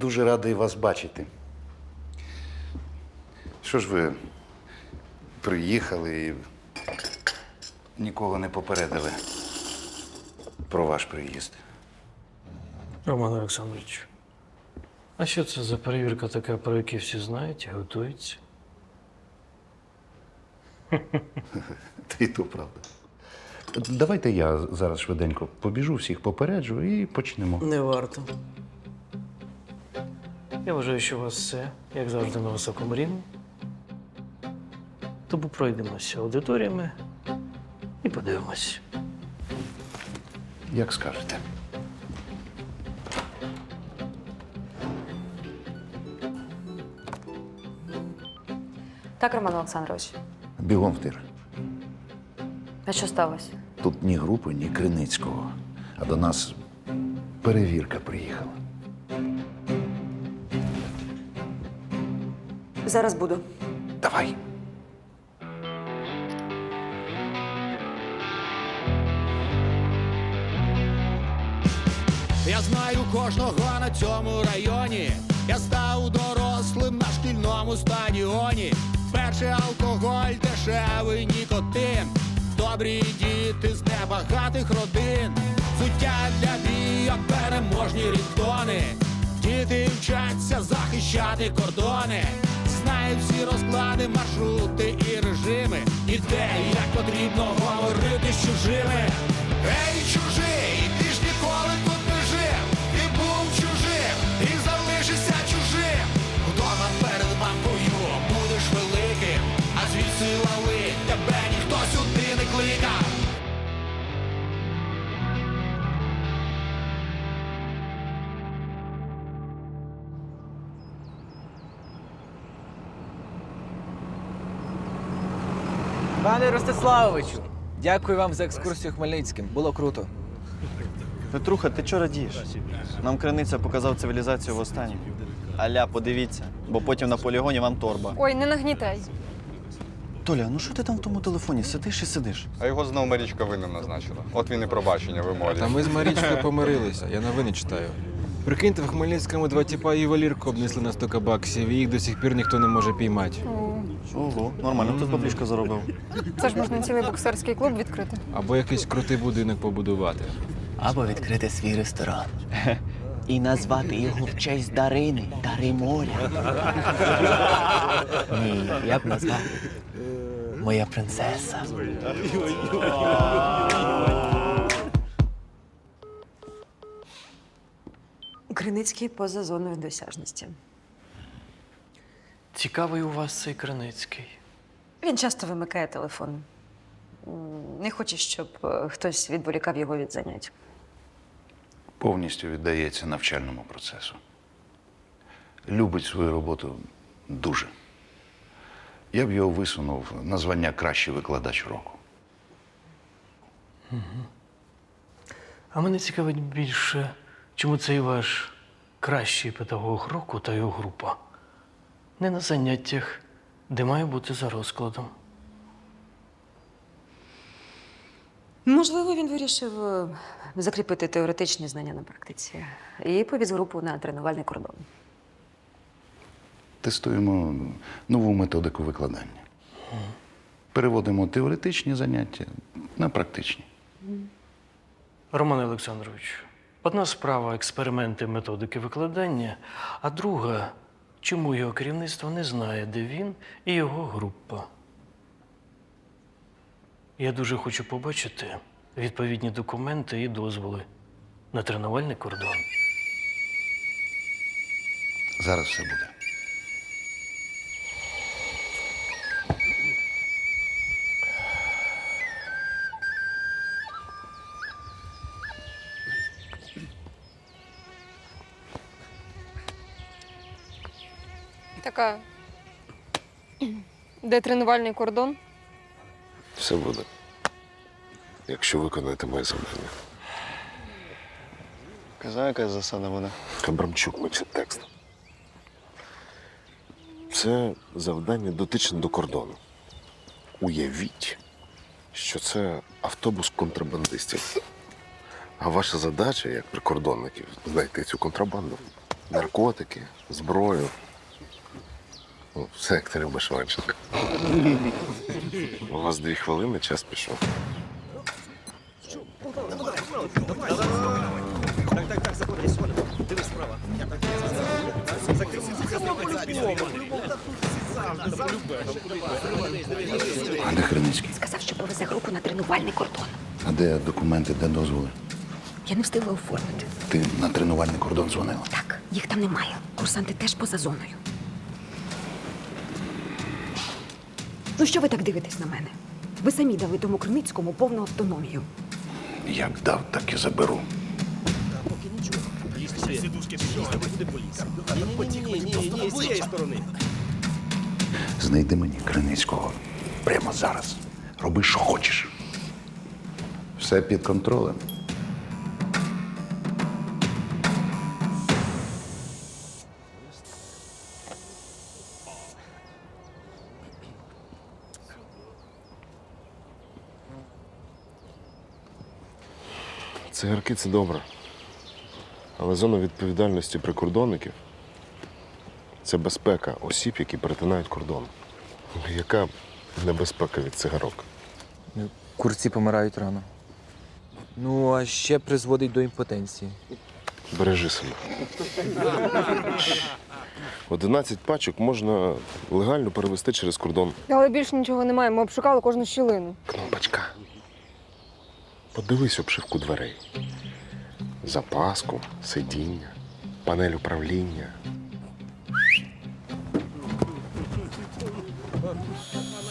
Дуже радий вас бачити. Що ж ви приїхали і нікого не попередили про ваш приїзд? Роман Олександрович, а що це за перевірка така, про яку всі знають і готуються? Та й то правда. Давайте я зараз швиденько побіжу, всіх попереджу і почнемо. Не варто. Я вважаю, що у вас все, як завжди, на високому рівні. Тому пройдемося аудиторіями і подивимось. Як скажете. Так, Роман Олександрович, Бігом в тир. а що сталося? Тут ні групи, ні Криницького. А до нас перевірка приїхала. Зараз буду. Давай. Я знаю кожного на цьому районі. Я став дорослим на шкільному стадіоні. Перший алкоголь, дешевий нікотин. Добрі діти з небагатих родин. Суття для бійок, переможні рідтони. Діти вчаться захищати кордони. Знають всі розклади, маршрути і режими. І де як потрібно говорити з чужими. Ей, чужий, Пане Ростиславовичу, дякую вам за екскурсію Хмельницьким. Було круто. Петруха, ти чого радієш? Нам криниця показав цивілізацію востаннє. Аля, подивіться, бо потім на полігоні вам торба. Ой, не нагнітай. Толя, ну що ти там в тому телефоні? Сидиш і сидиш? А його знову Марічка винним назначила. От він і пробачення вимолює. Та ми з Марічкою помирилися, я новини читаю. Прикиньте, в Хмельницькому два тіпа ювелірку обнесли на 100 баксів, і їх до сих пір ніхто не може піймати. Ого, нормально, хтось баблішка заробив. Це ж можна цілий боксерський клуб відкрити. Або якийсь крутий будинок побудувати. Або відкрити свій ресторан. І назвати його в честь Дарини, Дари моря. Ні, я б назвав Моя принцеса. Криницький поза зоною досяжності. Цікавий у вас цей Криницький. Він часто вимикає телефон. Не хоче, щоб е, хтось відволікав його від занять. Повністю віддається навчальному процесу. Любить свою роботу дуже. Я б його висунув на звання кращий викладач року. А мене цікавить більше, чому цей ваш кращий педагог року та його група не на заняттях, де має бути за розкладом. Можливо, він вирішив е, закріпити теоретичні знання на практиці і повіз групу на тренувальний кордон. Тестуємо нову методику викладання. Переводимо теоретичні заняття на практичні. Роман Олександрович, одна справа експерименти методики викладання, а друга, чому його керівництво не знає, де він і його група. Я дуже хочу побачити відповідні документи і дозволи на тренувальний кордон. Зараз все буде. Така. Де тренувальний кордон? Все буде. Якщо виконаєте моє завдання. Казав, якась засада буде. Абрамчук мочить текст. Це завдання дотичне до кордону. Уявіть, що це автобус контрабандистів. А ваша задача, як прикордонників, знайти цю контрабанду. наркотики, зброю. Ну, все, як ти любиш Ванченко. У вас дві хвилини, час пішов. А де Хриницький? Сказав, що повезе групу на тренувальний кордон. А де документи, де дозволи? Я не встигла оформити. Ти на тренувальний кордон дзвонила? Так, їх там немає. Курсанти теж поза зоною. Ну що ви так дивитесь на мене? Ви самі дали тому Криницькому повну автономію. Як дав, так і заберу. Знайди мені Криницького прямо зараз. Роби, що хочеш. Все під контролем. Цигарки це добре. Але зона відповідальності прикордонників це безпека осіб, які перетинають кордон. Яка небезпека від цигарок? Курці помирають рано. Ну, а ще призводить до імпотенції. Бережи себе. 11 пачок можна легально перевести через кордон. Але більше нічого немає, ми обшукали кожну щілину. Подивись обшивку дверей. Запаску, сидіння, панель управління.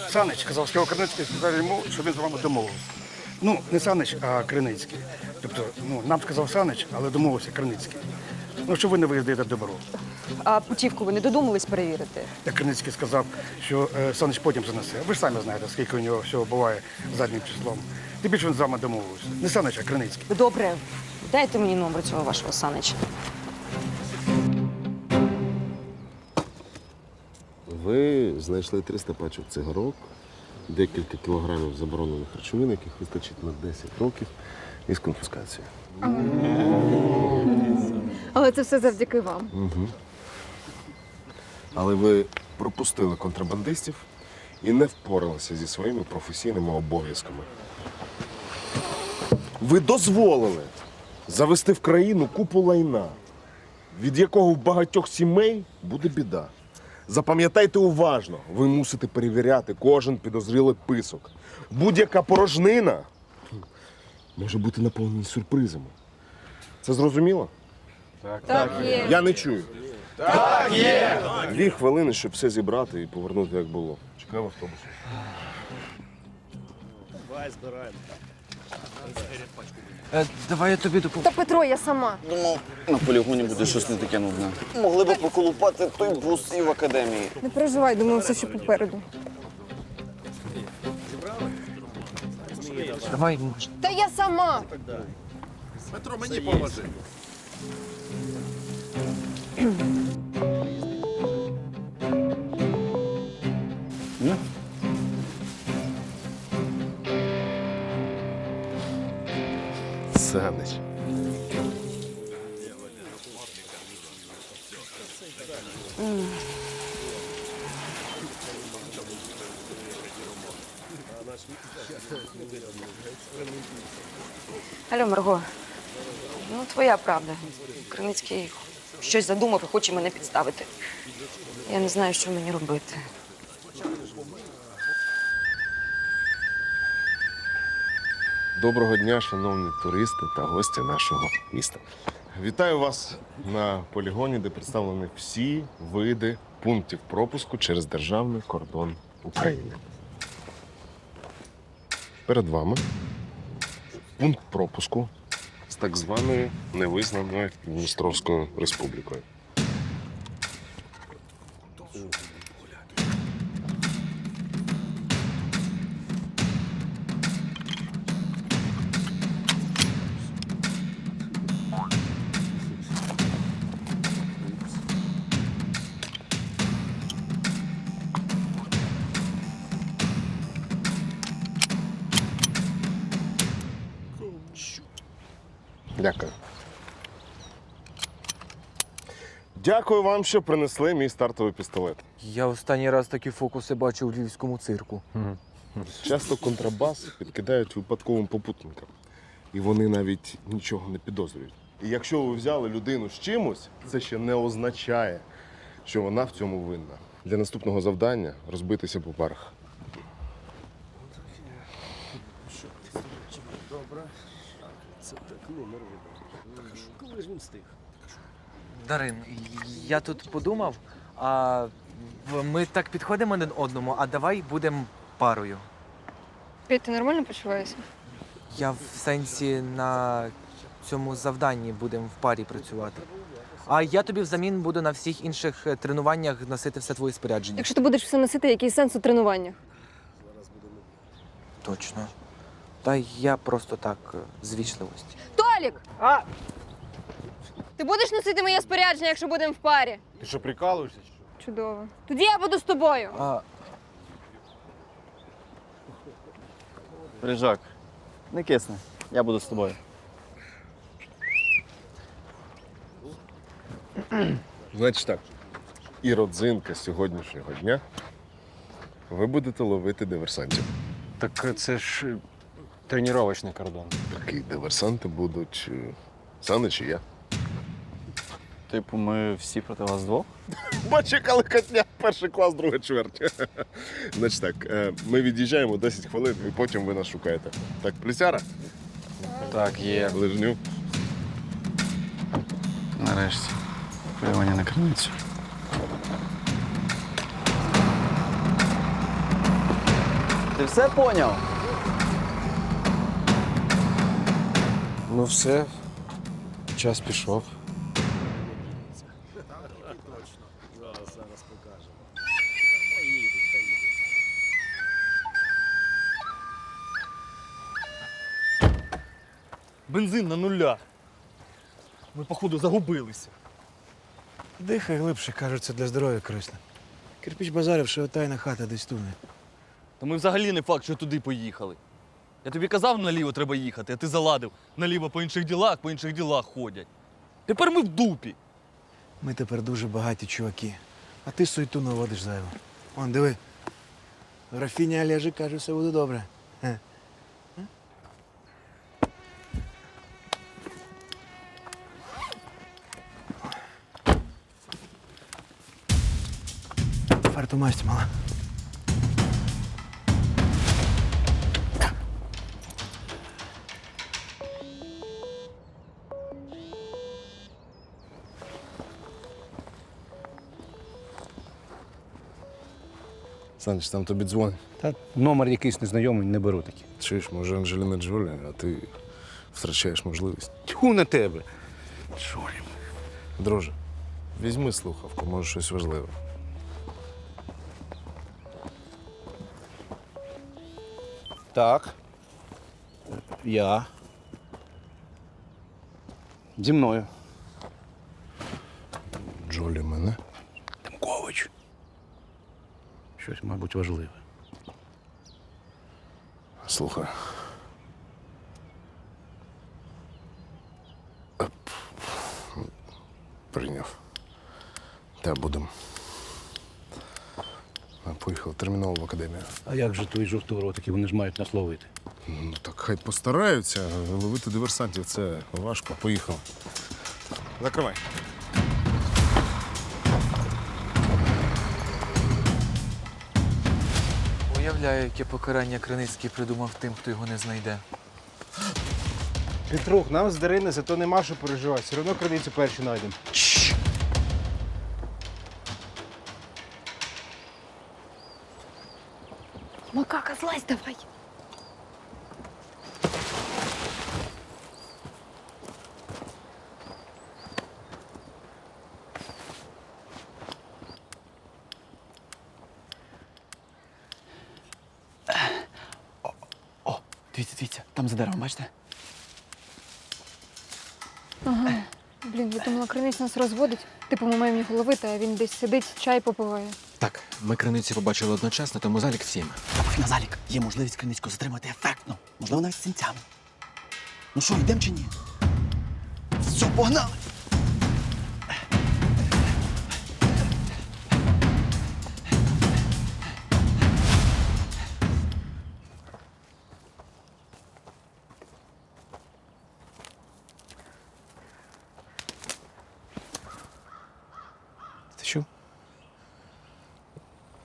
Санич казав, що Криницький сказав йому, що він з вами домовився. Ну, не Санич, а Криницький. Тобто, ну, нам сказав Санич, але домовився Криницький. Ну, що ви не виїздаєте добро. А путівку ви не додумались перевірити? Як Криницький сказав, що е, Санич потім занесе. Ви ж самі знаєте, скільки у нього всього буває заднім числом. Тим більше він з вами домовився. Не Санич, а Криницький. Добре, дайте мені номер цього вашого Санича. Ви знайшли 300 пачок цигарок, декілька кілограмів заборонених речовин, яких вистачить на 10 років із конфіскацією. Але це все завдяки вам. Але ви пропустили контрабандистів і не впоралися зі своїми професійними обов'язками. Ви дозволили завести в країну купу лайна, від якого в багатьох сімей буде біда. Запам'ятайте уважно, ви мусите перевіряти кожен підозрілий писок. Будь-яка порожнина може бути наповнена сюрпризами. Це зрозуміло? Так, є. Я не чую. Так, є! Дві хвилини, щоб все зібрати і повернути, як було. Чекаю в автобусі. Е, давай я тобі допоможу. Та Петро, я сама. Думав, на полігоні буде щось не таке нудне. Могли б поколупати той бус і в академії. Не переживай, думаю, все ще попереду. Давай, може. Та я сама. Санич. Марго. Ну, твоя правда. Криницький щось задумав і хоче мене підставити. Я не знаю, що мені робити. Доброго дня, шановні туристи та гості нашого міста. Вітаю вас на полігоні, де представлені всі види пунктів пропуску через державний кордон України. Перед вами пункт пропуску з так званою невизнаною Дністровською республікою. Дякую. Дякую вам, що принесли мій стартовий пістолет. Я останній раз такі фокуси бачив у львівському цирку. Часто контрабас підкидають випадковим попутникам. І вони навіть нічого не підозрюють. І якщо ви взяли людину з чимось, це ще не означає, що вона в цьому винна. Для наступного завдання розбитися по парах. Дарин, я тут подумав, а ми так підходимо один одному, а давай будемо парою. Петь, ти нормально почуваєшся? Я в сенсі на цьому завданні будемо в парі працювати. А я тобі взамін буду на всіх інших е, тренуваннях носити все твоє спорядження. Якщо ти будеш все носити, який сенс у тренуваннях? Точно. Та я просто так е, з вічливості. Толік! А! Ти будеш носити моє спорядження, якщо будемо в парі? Ти що, прикалуєшся? Чудово. Тоді я буду з тобою. А, Брижак, не кисни. Я буду з тобою. Значить так. І родзинка сьогоднішнього дня. Ви будете ловити диверсантів. Так це ж тренувальний кордон. Такі диверсанти будуть е, Санич чи я. Типу, ми всі проти вас двох? Бачу, яка котня, перший клас, друга чверть. Значить так, е, ми від'їжджаємо 10 хвилин і потім ви нас шукаєте. Так, плісяра? Так, є. Лижню. Нарешті. Полювання на криницю. Ти все поняв? Ну все, час пішов. Бензин на нуля. Ми, походу, загубилися. Дихай глибше, кажуть, це для здоров'я корисно. Кирпіч базарів, що тайна хата десь туне. Та ми взагалі не факт, що туди поїхали. Я тобі казав, наліво треба їхати, а ти заладив. Наліво по інших ділах, по інших ділах ходять. Тепер ми в дупі. Ми тепер дуже багаті чуваки. А ти суету наводиш зайво. Он, диви. Графіня Олежик каже, все буде добре. Фарту масть мала. Санич, там тобі дзвонить. Та номер якийсь незнайомий, не беру такі. Чуєш, може Анджеліна Джолі, а ти втрачаєш можливість. Тьху на тебе. Жолі. Друже, візьми слухавку, може щось важливе. Так. Я. Зі мною. Джолі мене. Тимкович. Щось, мабуть, важливе. Слухай. Прийняв. Та будемо. Поїхав терміново в академію. А як же твої жовторотики? Вони ж мають нас ловити. Ну так хай постараються. Ловити диверсантів це важко. Поїхав. Закривай. уявляю, яке покарання Криницький придумав тим, хто його не знайде. Петрух, нам з Дарини зато нема що переживати. Все одно криницю перші знайдемо. Давай. О, дивіться, дивіться, там за деревом, бачите? Ага. Блін, я думала, криниць нас розводить. Типу, ми маємо його ловити, а він десь сидить, чай попиває. Так, ми криниці побачили одночасно, тому залік всім. На залік є можливість криницьку затримати ефектно, можливо, навіть з цінцями. Ну що, йдемо чи ні? Все, погнали!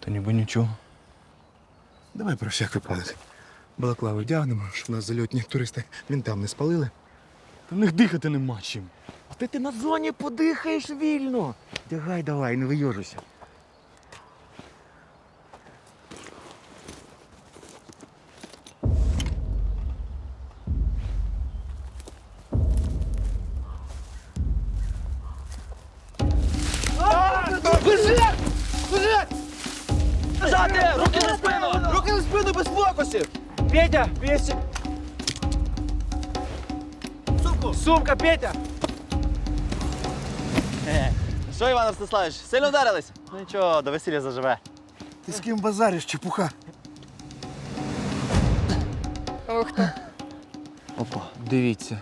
Та ніби нічого. Давай про всяк випадок. Балаклави вдягнемо, щоб нас зальотні туристи він там не спалили. Та в них дихати нема чим. А ти, ти на зоні подихаєш вільно. Дягай давай, не вийожуйся. Петя! Що, Іван Ростиславович, сильно вдарились? Ну нічого, до весілля заживе. Ти з ким базариш, чепуха? Ви хто? Опа, дивіться.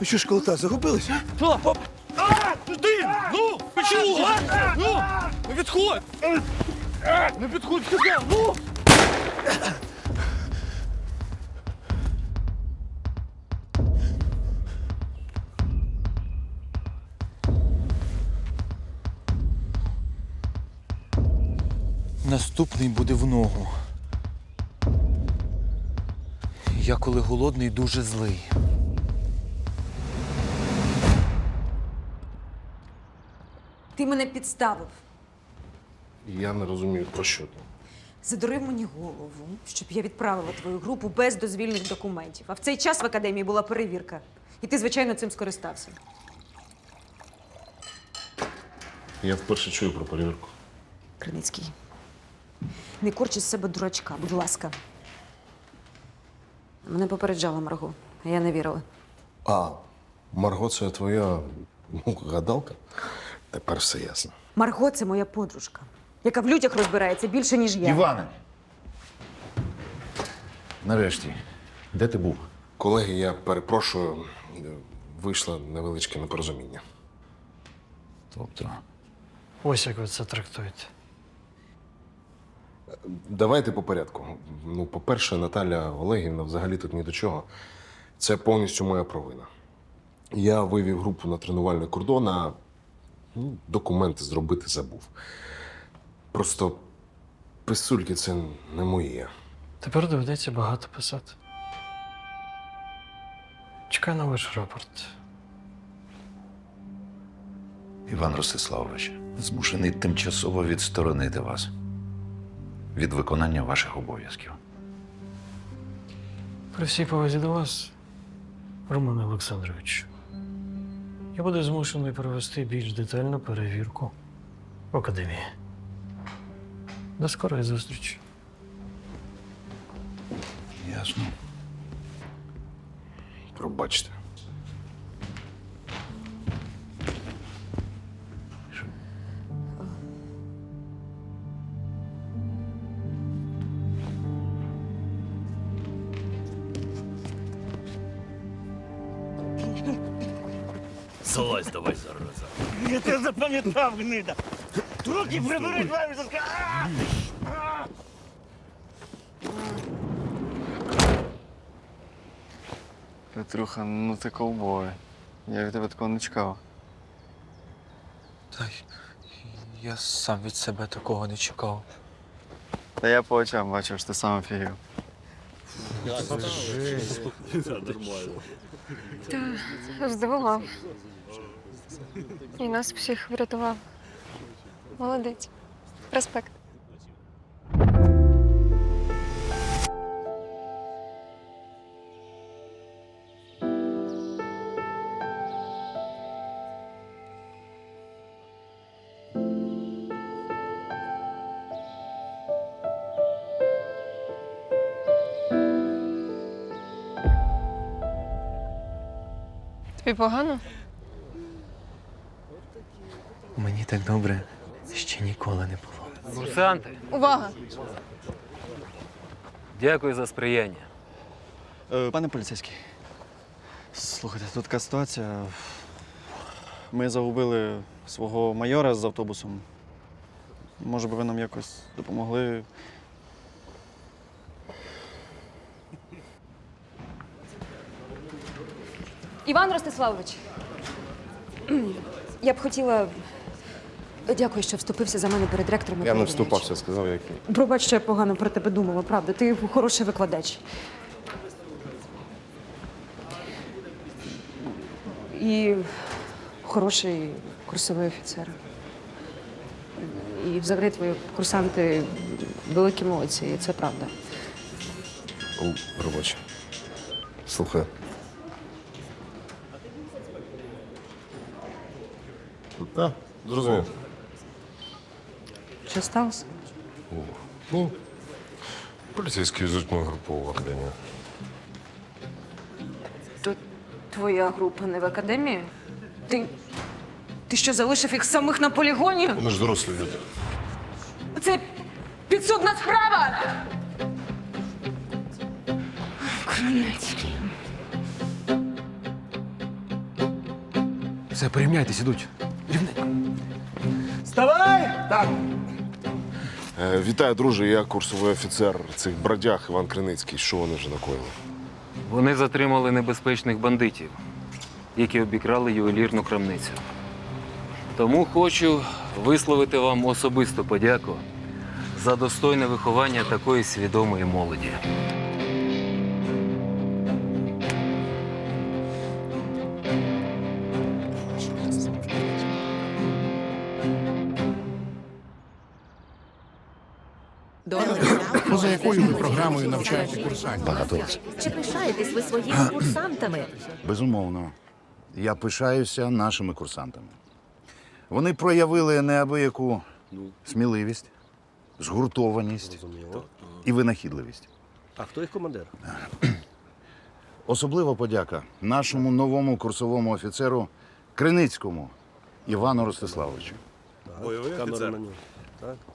Ви що, школота, загубились, а? Ти! Ну! Почему? а? Ну! Не підходь! Не підходь, сказав! Ну! Наступний буде в ногу. Я коли голодний, дуже злий. Ти мене підставив. Я не розумію, про що ти. Задурив мені голову, щоб я відправила твою групу без дозвільних документів. А в цей час в академії була перевірка. І ти, звичайно, цим скористався. Я вперше чую про перевірку. Криницький. Не корч із себе дурачка, будь ласка. Мене попереджала Марго, а я не вірила. А, Марго, це твоя ну, гадалка? Тепер все ясно. Марго це моя подружка, яка в людях розбирається більше, ніж я. Іване! Нарешті, де ти був? Колеги, я перепрошую, вийшло невеличке непорозуміння. Тобто. Ось як ви це трактуєте. Давайте по порядку. Ну, по-перше, Наталя Олегівна взагалі тут ні до чого. Це повністю моя провина. Я вивів групу на тренувальний кордон, а ну, документи зробити забув. Просто писульки це не моє. Тепер доведеться багато писати. Чекаю на ваш рапорт. Іван Ростиславович, змушений тимчасово відсторонити вас від виконання ваших обов'язків. При всій повазі до вас, Роман Олександрович, я буду змушений провести більш детальну перевірку в академії. До скорої зустрічі. Ясно. Пробачте. Залазь давай зараза. Я тебе запам'ятав, гнида. Руки прибери, Петруха, ну ти ковбой. Я від тебе такого не чекав. Та й я сам від себе такого не чекав. Та я по очам бачив, що ти сам офігів. Та здивував. І нас всіх врятував. Молодець. Респект. Тобі погано? Мені так добре ще ніколи не було. Курсанти, Увага! дякую за сприяння. Е, Пане поліцейський, слухайте, тут така ситуація. Ми загубили свого майора з автобусом. Може би ви нам якось допомогли. Іван Ростиславович, Я б хотіла. Дякую, що вступився за мене перед ректором. Я не вступався, сказав, як є. Пробач, що я погано про тебе думала, правда. Ти хороший викладач. І хороший курсовий офіцер. І взагалі твої курсанти великі молодці, і це правда. Робоче. Слухай. Так, зрозумів. Що сталося? Ну, поліцейські везуть мою групу в академію. То твоя група не в академії? Ти. Ти що, залишив їх самих на полігоні? Вони ж дорослі люди. Це підсудна справа! Кримінальський. Все, порівняйтесь, ідуть. Е, вітаю, друже. Я курсовий офіцер цих бродяг Іван Криницький. Що вони вже накоїли? Вони затримали небезпечних бандитів, які обікрали ювелірну крамницю. Тому хочу висловити вам особисту подяку за достойне виховання такої свідомої молоді. Навчаєте курсантів? Багато раз. Чи пишаєтесь ви своїми курсантами? Безумовно. Я пишаюся нашими курсантами. Вони проявили неабияку сміливість, згуртованість і винахідливість. А хто їх командир? Особлива подяка нашому новому курсовому офіцеру Криницькому Івану Ростиславовичу.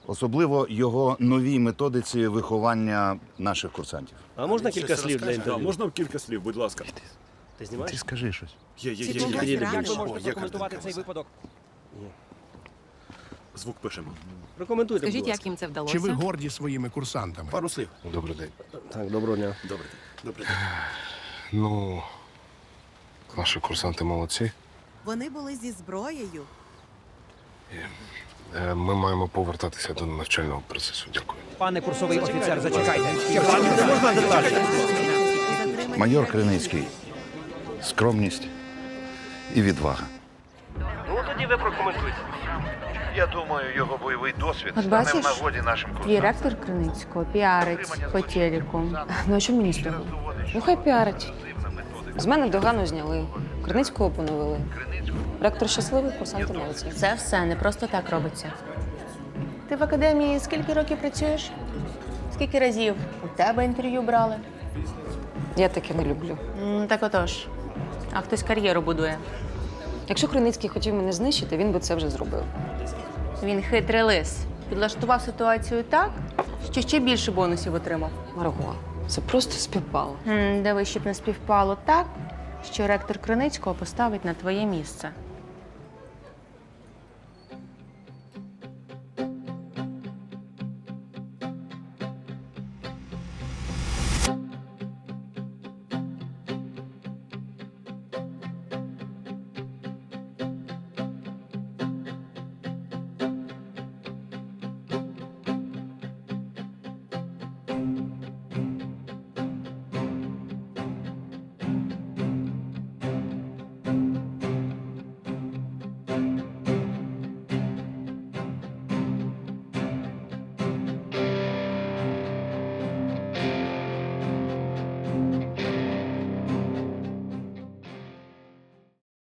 Особливо його новій методиці виховання наших курсантів. А можна кілька слів для інтерв'ю? Можна кілька слів, будь ласка. Ти знімаєш? Ти скажи щось. Є, є, Ці покази реально О, коментувати цей випадок? Звук пишемо. Прокоментуйте, Скажіть, як їм це вдалося? Чи ви горді своїми курсантами? Пару слів. Добрий день. Так, доброго дня. Добрий день. Ну, наші курсанти молодці. Вони були зі зброєю. Е, Ми маємо повертатися до навчального процесу. Дякую. Пане курсовий офіцер, зачекайте. Майор Криницький. Скромність і відвага. Ну, тоді ви прокоментуйте. Я думаю, його бойовий досвід От стане в бачиш? нагоді нашим Твій ректор Криницького піарить по телеку. Ну а що мені з того? Ну хай піарить. З мене догану зняли. Криницького поновили. Ректор щасливий, курсанти молодці. Це все не просто так робиться. Ти в академії скільки років працюєш? Скільки разів у тебе інтерв'ю брали? Я таке не люблю. М, Так отож. А хтось кар'єру будує. Якщо Криницький хотів мене знищити, він би це вже зробив. Він хитрий лис. Підлаштував ситуацію так, що ще більше бонусів отримав. Марго, це просто співпало. М, Диви, щоб не співпало так, що ректор Криницького поставить на твоє місце.